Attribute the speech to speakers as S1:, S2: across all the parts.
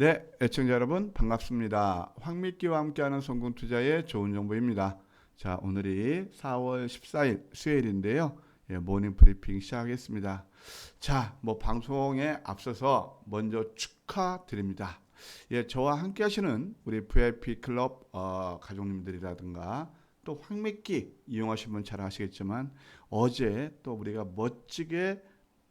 S1: 네, 애청자 여러분 반갑습니다. 황미끼와 함께하는 성공 투자의 좋은 정보입니다. 자, 오늘이 4월 14일 수요일인데요. 예, 모닝 브리핑 시작하겠습니다. 자, 뭐 방송에 앞서서 먼저 축하드립니다. 예, 저와 함께 하시는 우리 VIP 클럽 어, 가족님들이라든가 또 황미끼 이용하신 분 잘 아시겠지만 어제 또 우리가 멋지게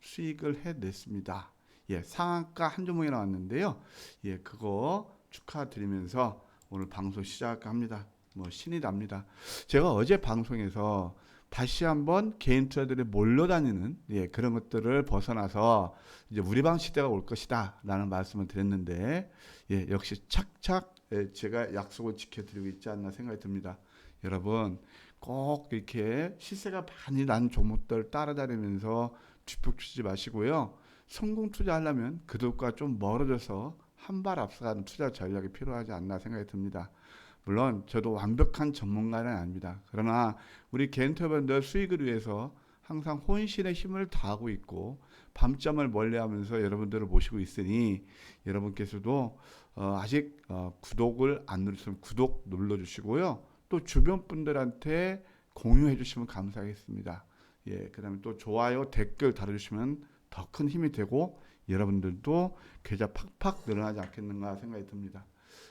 S1: 수익을 해냈습니다. 예, 상한가 한 주목이 나왔는데요. 예, 그거 축하드리면서 오늘 방송 시작할까 합니다. 뭐 신이 납니다. 제가 어제 방송에서 다시 한번 개인 투자들이 몰려다니는 예, 그런 것들을 벗어나서 이제 우리 방 시대가 올 것이다라는 말씀을 드렸는데 예, 역시 착착 예, 제가 약속을 지켜드리고 있지 않나 생각이 듭니다. 여러분 꼭 이렇게 시세가 많이 난 종목들 따라다니면서 뒷북 주지 마시고요. 성공 투자하려면 그들과 좀 멀어져서 한 발 앞서가는 투자 전략이 필요하지 않나 생각이 듭니다. 물론 저도 완벽한 전문가는 아닙니다. 그러나 우리 개인 투자분들 수익을 위해서 항상 혼신의 힘을 다하고 있고 밤잠을 멀리하면서 여러분들을 모시고 있으니 여러분께서도 어, 아직 어, 구독을 안 누르시면 구독 눌러주시고요. 또 주변 분들한테 공유해 주시면 감사하겠습니다. 예, 그다음에 또 좋아요 댓글 달아주시면 더 큰 힘이 되고 여러분들도 계좌 팍팍 늘어나지 않겠는가 생각이 듭니다.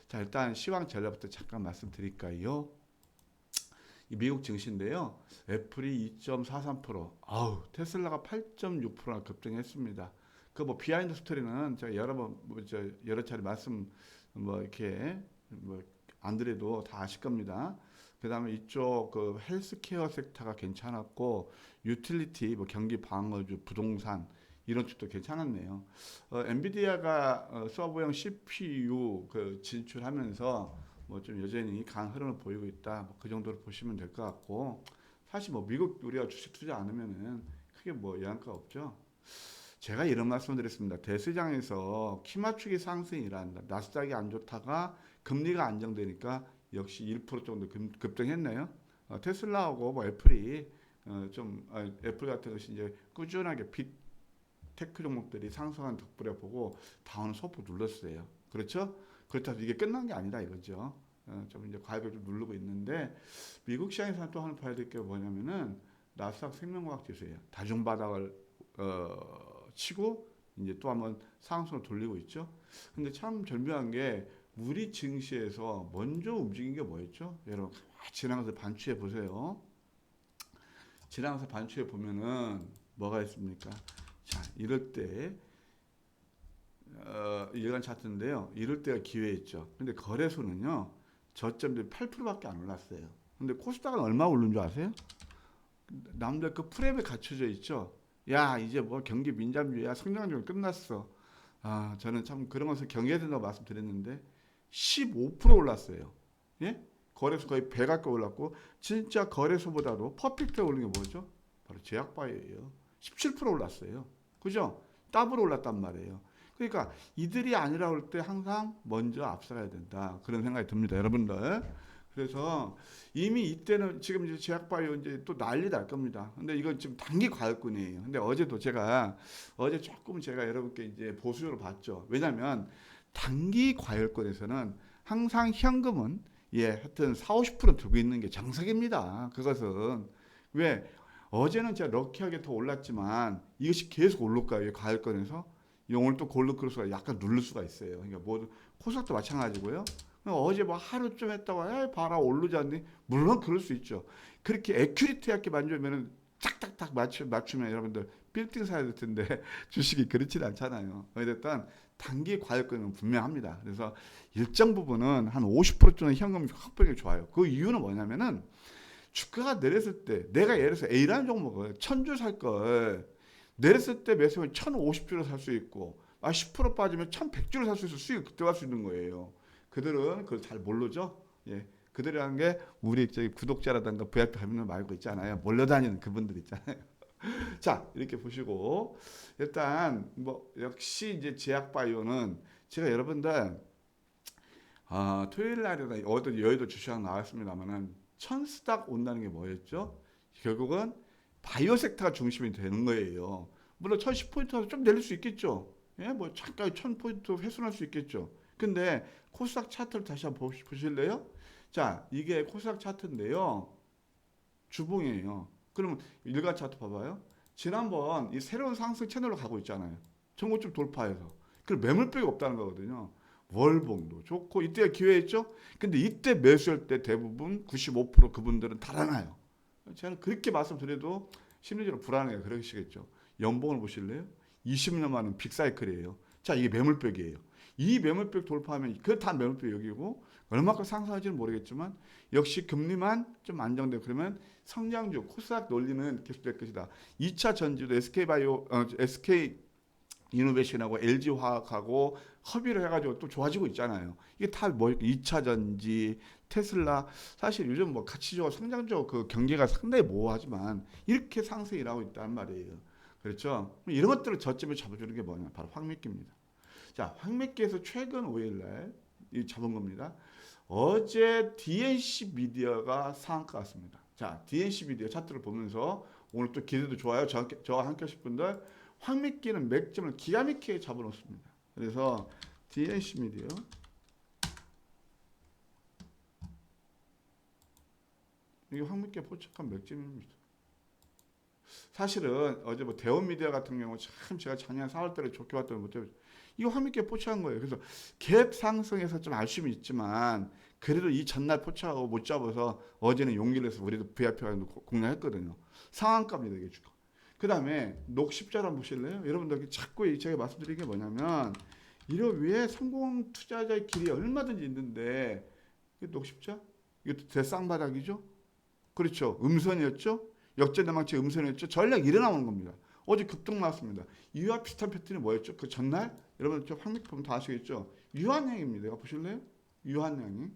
S1: 자 일단 시황 전략부터 잠깐 말씀드릴까요? 이 미국 증시인데요. 애플이 2.43%, 아우 테슬라가 8.6%나 급등했습니다. 그 뭐 비하인드 스토리는 제가 여러 번 뭐 저 여러 차례 말씀 뭐 이렇게 뭐안 드려도 다 아실 겁니다. 그다음에 이쪽 그 헬스케어 섹터가 괜찮았고 유틸리티 뭐 경기 방어주 부동산 이런 쪽도 괜찮았네요. 어, 엔비디아가 어, 서버형 CPU 그 진출하면서 뭐 좀 여전히 강한 흐름을 보이고 있다. 뭐 그 정도로 보시면 될 것 같고 사실 뭐 미국 우리가 주식 투자 안 하면은 크게 뭐 영향가 없죠. 제가 이런 말씀을 드렸습니다. 대시장에서 키 맞추기 상승이란다. 나스닥이 안 좋다가 금리가 안정되니까 역시 1% 정도 급, 급등했네요. 어, 테슬라하고 뭐 애플이 어, 좀 어, 애플 같은 것이 이제 꾸준하게 빅 테크 종목들이 상승한 덕분에 보고 다운 소폭 눌렀어요. 그렇죠? 그렇다고 이게 끝난 게 아니다 이거죠. 어, 좀 이제 과격을 좀 누르고 있는데 미국 시장에서는 또 하나 봐야 될 게 뭐냐면은 나스닥 생명과학 지수예요. 다중 바닥을 어, 치고 이제 또 한번 상승을 돌리고 있죠. 근데 참 절묘한 게 우리 증시에서 먼저 움직인 게 뭐였죠? 여러분 지나가서 반추해 보세요. 지나가서 반추해 보면은 뭐가 있습니까? 자, 이럴 때 어, 일간 차트인데요. 이럴 때가 기회였죠. 근데 거래소는요. 저점들이 8%밖에 안 올랐어요. 근데 코스닥은 얼마 오른 줄 아세요? 남들 그 프레임에 갖춰져 있죠. 야, 이제 뭐 경기 민감주의야. 성장률 끝났어. 아, 저는 참 그런 것을 경계해야 된다고 말씀드렸는데 15% 올랐어요. 예? 거래소 거의 배 가까이 올랐고 진짜 거래소보다도 퍼펙트 올린 게 뭐죠? 바로 제약바이오예요. 17% 올랐어요. 그죠? 더블 올랐단 말이에요. 그러니까 이들이 아니라 올 때 항상 먼저 앞서가야 된다. 그런 생각이 듭니다. 여러분들. 그래서 이미 이때는 지금 이제 제약바이오 이제 또 난리 날 겁니다. 근데 이건 지금 단기 과열군이에요. 근데 어제도 제가 어제 조금 제가 여러분께 이제 보수적으로 봤죠. 왜냐면 단기 과열권에서는 항상 현금은 예, 하여튼 4, 50% 들고 있는 게 정석입니다. 그것은 왜 어제는 제가 럭키하게 더 올랐지만 이것이 계속 오를까요? 과열권에서 오늘 또 골드 크로스가 약간 누를 수가 있어요. 그러니까 뭐 코스닥도 마찬가지고요. 어제 뭐 하루쯤 했다고 에 봐라 오르지 않니? 물론 그럴 수 있죠. 그렇게 에큐리티하게 만들면은 딱딱딱 맞추, 맞추면 여러분들 빌딩 사야 될 텐데 주식이 그렇지 않잖아요. 어쨌든 단기 과열권은 분명합니다. 그래서 일정 부분은 한 50%는 현금이 확보하기 좋아요. 그 이유는 뭐냐면은 주가가 내렸을 때 내가 예를 들어서 A라는 종목을 천주 살 걸 내렸을 때 매수면 1,050주를 살 수 있고 아 10% 빠지면 1,100주를 살 수 있어 수익 그때 갈 수 있는 거예요. 그들은 그걸 잘 모르죠. 예. 그들이라는 게 우리 저기 구독자라든가 VIP 가면 말고 있잖아요. 몰려다니는 그분들 있잖아요. 자, 이렇게 보시고 일단 뭐 역시 이제 제약 바이오는 제가 여러분들 아, 토요일 날이나 어떤 여의도 주시장 나왔습니다만은 천스닥 온다는 게 뭐였죠? 결국은 바이오 섹터가 중심이 되는 거예요. 물론 1010포인트가 좀 내릴 수 있겠죠. 예, 뭐 잠깐 1000포인트 훼손할 수 있겠죠. 근데 코스닥 차트를 다시 한번 보실래요? 자, 이게 코스닥 차트인데요. 주봉이에요. 그러면 일간 차트 봐봐요. 지난번 이 새로운 상승 채널로 가고 있잖아요. 전고점 돌파해서. 그 매물백이 없다는 거거든요. 월봉도 좋고 이때가 기회였죠. 근데 이때 매수할 때 대부분 95% 그분들은 달아나요. 제가 그렇게 말씀드려도 심리적으로 불안해요. 그러시겠죠. 연봉을 보실래요? 20년 만은 빅사이클이에요. 자, 이게 매물백이에요. 이 매물백 돌파하면 그다 매물백 여기고 얼마큼 상승할지는 모르겠지만 역시 금리만 좀 안정되고 그러면 성장주 코스닥 논리는 계속될 것이다. 2차 전지도 SK바이오 어, SK 이노베이션하고 LG화학하고 협의를 해가지고 또 좋아지고 있잖아요. 이게 다뭐 2차 전지, 테슬라 사실 요즘 뭐 가치적 성장적 그 경제가 상당히 모호하지만 이렇게 상승이 일하고 있다는 말이에요. 그렇죠? 이런 것들을 저점에 잡아주는 게 뭐냐? 바로 황미끼입니다. 자, 황미끼에서 최근 5일날 이 잡은 겁니다. 어제 DNC 미디어가 상한가 같습니다. 자, DNC 미디어 차트를 보면서 오늘 또 기대도 좋아요. 저, 저와 함께 하실 분들 황미끼는 맥점을 기가 막히게 잡아놓습니다. 그래서 DNC 미디어 이게 황미끼 포착한 맥점입니다. 사실은 어제 뭐 대원 미디어 같은 경우 참 제가 작년 4월 달에 좋게 봤더니 못해 이거 황미끼 포착한 거예요. 그래서 갭 상승에서 좀 아쉬움이 있지만 그래도 이 전날 포착하고 못 잡아서 어제는 용기를 해서 우리도 VIP가 공략했거든요. 상한가입니다 이게 주가. 그 다음에 녹십자를 한번 보실래요? 여러분들 자꾸 이 제가 말씀드린 게 뭐냐면 이러 위에 성공 투자자의 길이 얼마든지 있는데 이게 녹십자? 이것도 대쌍바닥이죠? 그렇죠. 음선이었죠? 역전대망치 음선이었죠? 전략 일어 나오는 겁니다. 어제 급등 나왔습니다. 이와 비슷한 패턴이 뭐였죠? 그 전날 여러분 저 황미기 보면 다 아시겠죠? 유한양입니다. 이거 보실래요? 유한양이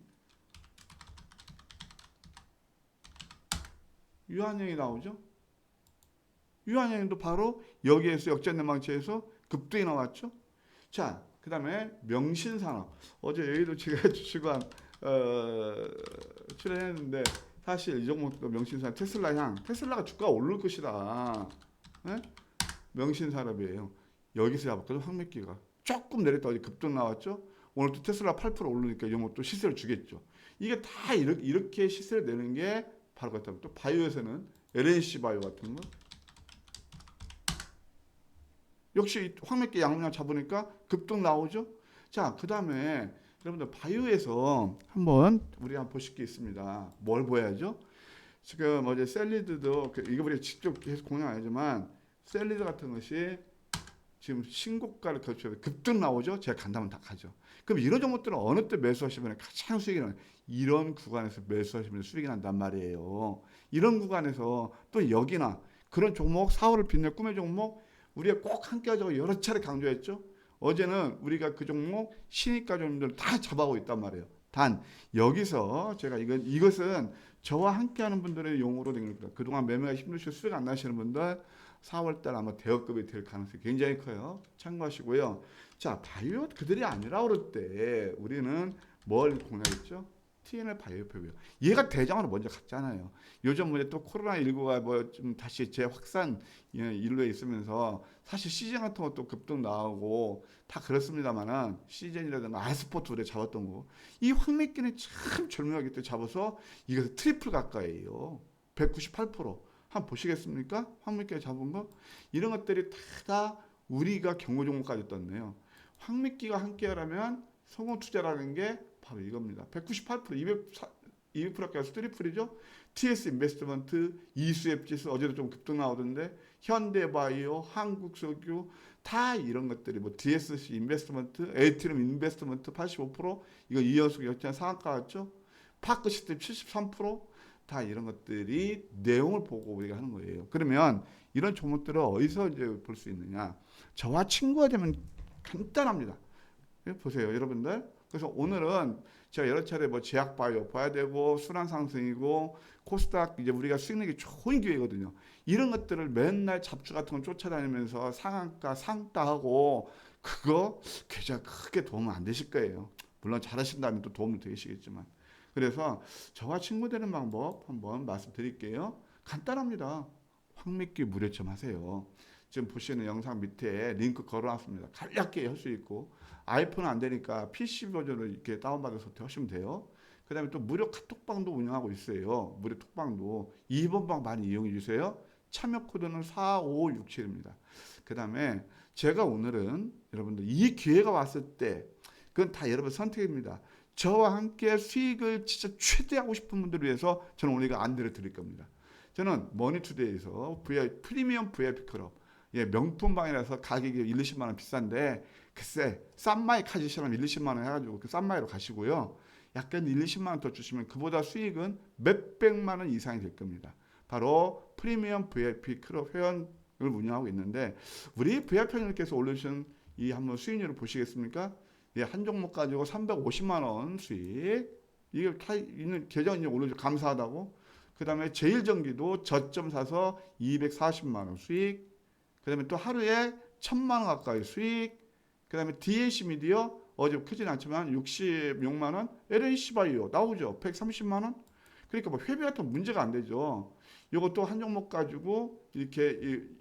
S1: 유한양이 나오죠? 유한양도 바로 여기에서 역전대망치에서 급등이 나왔죠. 자, 그 다음에 명신산업. 어제 여의도 제가 주식관 어, 출연했는데 사실 이 종목도 명신산업 테슬라 향. 테슬라가 주가가 오를 것이다. 네? 명신산업이에요. 여기서 잡았거든 황맥기가. 조금 내렸다 어제 급등 나왔죠. 오늘 또 테슬라 8% 오르니까 이 종목 또 시세를 주겠죠. 이게 다 이렇게, 이렇게 시세를 내는 게 바로 같다. 또 바이오에서는 LNC 바이오 같은 거. 역시 황맥기 양량 잡으니까 급등 나오죠. 자, 그 다음에 여러분들 바이오에서 한번 우리 한번 보실 게 있습니다. 뭘 보야죠? 지금 어제 셀리드도 그 이거 우리가 직접 계속 공략 안 하지만 셀리드 같은 것이 지금 신고가를 거쳐서 급등 나오죠. 제가 간다면 다 가죠. 그럼 이런 종목들은 어느 때 매수하시면 가장 수익이 나요? 이런 구간에서 매수하시면 수익이 난단 말이에요. 이런 구간에서 또 여기나 그런 종목 4월을 빛낼 꿈의 종목 우리가 꼭 함께 하자고 여러 차례 강조했죠. 어제는 우리가 그 종목 신입가 종목들 다 잡아오고 있단 말이에요. 단 여기서 제가 이건 이것은 저와 함께하는 분들의 용어로 된 겁니다. 그동안 매매가 힘드시고 수익 안 나시는 분들 4월달 아마 대여급이 될 가능성이 굉장히 커요. 참고하시고요. 자 바이오 그들이 아니라 그럴 때 우리는 뭘 공략했죠? TNL 바이오표고요. 얘가 대장으로 먼저 갔잖아요. 요즘 뭐또 코로나 19가 뭐 좀 다시 재확산 예, 일로에 있으면서 사실 시즌 같은 것도 급등 나오고 다 그렇습니다만은 시즌이라든가 아스포트 우리 잡았던 거. 이 황맥기는 참 절묘하게 또 잡아서 이것은 트리플 가까이에요. 198%. 한번 보시겠습니까? 황맥기 잡은 거 이런 것들이 다, 다 우리가 경고 종목까지 떴네요. 황맥기가 함께하라면 성공 투자라는 게 바로 이겁니다. 198% 200 200%까지 트리플이죠. TS 인베스트먼트, 이수앱 지수 어제도 좀 급등 나오던데 현대바이오, 한국석유 다 이런 것들이 뭐 DSC 인베스트먼트, 에이티름 인베스트먼트 85% 이거 이연속 역전 상한가 같죠. 파크 시스템 73%다 이런 것들이 내용을 보고 우리가 하는 거예요. 그러면 이런 종목들을 어디서 이제 볼 수 있느냐? 저와 친구가 되면 간단합니다. 예, 보세요, 여러분들. 그래서 오늘은 제가 여러 차례 뭐 제약 바이오 봐야 되고 순환 상승이고 코스닥 이제 우리가 수익내기 좋은 기회거든요. 이런 것들을 맨날 잡주 같은 걸 쫓아다니면서 상한가 상따하고 그거 계좌 크게 도움 안 되실 거예요. 물론 잘하신다면 또 도움이 되시겠지만. 그래서 저와 친구 되는 방법 한번 말씀드릴게요. 간단합니다. 황미끼 무료점 하세요. 지금 보시는 영상 밑에 링크 걸어놨습니다. 간략하게 할 수 있고 아이폰은 안 되니까 PC 버전을 이렇게 다운받아서 하시면 돼요. 그 다음에 또 무료 카톡방도 운영하고 있어요. 무료 톡방도 2번 방 많이 이용해 주세요. 참여 코드는 4567입니다. 그 다음에 제가 오늘은 여러분들 이 기회가 왔을 때 그건 다 여러분 선택입니다. 저와 함께 수익을 진짜 최대하고 싶은 분들을 위해서 저는 오늘 이거 안내를 드릴 겁니다. 저는 머니투데이에서 VIP, 프리미엄 VIP 클럽 예, 명품 방이라서 가격이 1, 20만 원 비싼데 글쎄 싼 마이 카지처럼 1, 20만 원 해가지고 그 싼마이로 가시고요. 약간 1, 20만 원 더 주시면 그보다 수익은 몇백만 원 이상이 될 겁니다. 바로 프리미엄 VIP 클럽 회원을 운영하고 있는데 우리 VIP 회원님께서 올려주신 이 한번 수익률을 보시겠습니까? 예, 한 종목 가지고 350만 원 수익 이게 다 있는 계정 이제 올려주 감사하다고 그 다음에 제일전기도 저점 사서 240만 원 수익 그 다음에 또 하루에 1000만 원 가까이 수익 그 다음에 DAC 미디어 어제 크진 않지만 66만 원 LNC 바이오 나오죠 130만 원 그러니까 뭐 회비 같은 문제가 안 되죠 이것도 한 종목 가지고 이렇게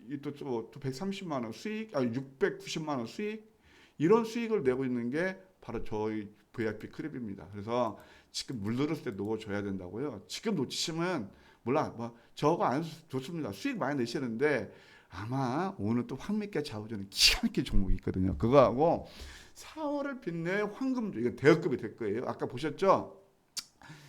S1: 이또 130만 원 수익 아 690만 원 수익 이런 수익을 내고 있는 게 바로 저희 VIP 클럽입니다. 그래서 지금 물들었을 때 놓아줘야 된다고요. 지금 놓치시면 몰라 뭐 저거 안 좋습니다. 수익 많이 내시는데 아마 오늘 또 황미께 좌우전은 기가 막힌 종목이 있거든요. 그거하고 4월을 빛내 황금주 이거 대여급이 될 거예요. 아까 보셨죠?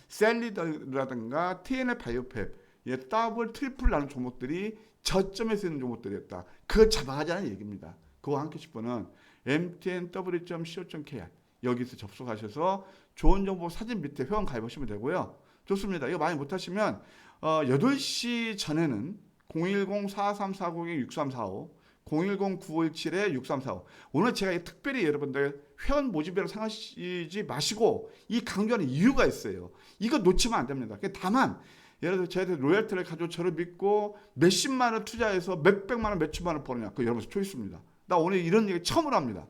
S1: 셀리더라든가 TNF 바이오팹 예, 더블 트리플 나는 종목들이 저점에서 있는 종목들이었다. 그걸 잡아가자는 얘기입니다. 그거 함께 싶어는 mtnw.co.kr 여기서 접속하셔서 좋은 정보 사진 밑에 회원 가입하시면 되고요. 좋습니다. 이거 많이 못하시면 어, 8시 전에는 010-4340-6345 010-957-6345 오늘 제가 특별히 여러분들 회원 모집이라고 생각하시지 마시고 이 강조하는 이유가 있어요. 이거 놓치면 안 됩니다. 다만 예를 들어 저희들 로열티를 가지고 저를 믿고 몇십만 원 투자해서 몇백만 원, 몇천만 원 버느냐. 그 여러분 초이스입니다. 나 오늘 이런 얘기 처음으로 합니다.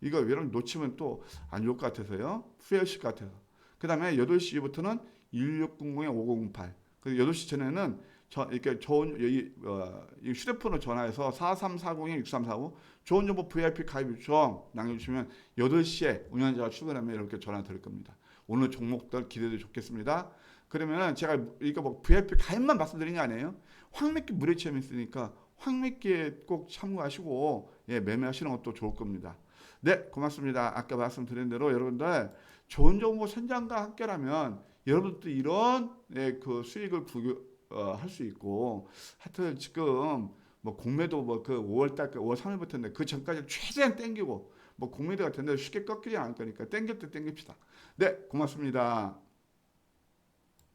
S1: 이거 여러분 놓치면 또 안 좋을 것 같아서요. 후회하실 것 같아서. 그 다음에 8시부터는 1600-5008. 그리고 8시 전에는 저, 이렇게 좋은, 여기, 어, 이 휴대폰으로 전화해서 4340-6345 좋은 정보 VIP 가입 요청 남겨주시면 8시에 운영자가 출근하면 이렇게 전화 드릴 겁니다. 오늘 종목들 기대도 좋겠습니다. 그러면은 제가 이거 뭐 VIP 가입만 말씀드린 게 아니에요. 황미끼 무료 체험 있으니까 황미끼에 꼭 참고하시고 예, 매매하시는 것도 좋을 겁니다. 네, 고맙습니다. 아까 말씀드린 대로 여러분들 좋은 정보 선장과 함께라면 여러분도 이런 예, 그 수익을 어, 할 수 있고 하여튼 지금 뭐 공매도 뭐 그 5월 달 5월 3일부터인데 그 전까지 최대한 땡기고 뭐 공매도 같은데 쉽게 꺾이지 않을 거니까 땡길 때 땡깁시다. 네, 고맙습니다.